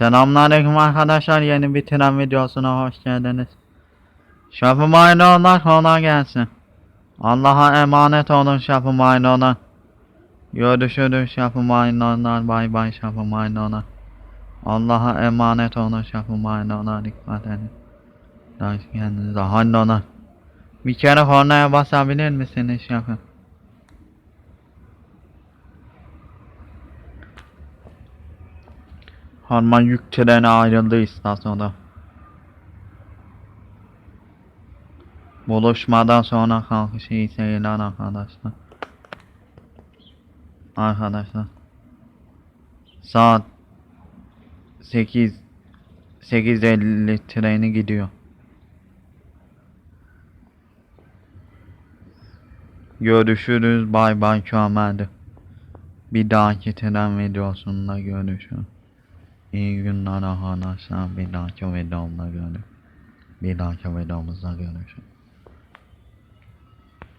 Selamünaleyküm arkadaşlar. Yeni bir tren videosuna hoş geldiniz. Şafım Aynoğlu'na kolay gelsin. Allah'a emanet olun Şafım Aynoğlu. Görüşürüz Şafım Aynoğlu. Bay bay Şafım Aynoğlu. Allah'a emanet olun Şafım Aynoğlu. Dikkat edin. Kendinize. Aynoğlu. Bir kere kornaya basabilir misiniz Şafım? Harman yük treni ayrıldı istasyona. Buluşmadan sonra kalkışı iyi seyirler arkadaşlar. Arkadaşlar. Saat 8 8.50 treni gidiyor. Görüşürüz. Bay bay Kömer'de. Bir dahaki tren videosunda görüşürüz. İyi günler arkadaşlar. Bir dahaki videomda görüşürüz. Bir dahaki videomuzda görüşürüz.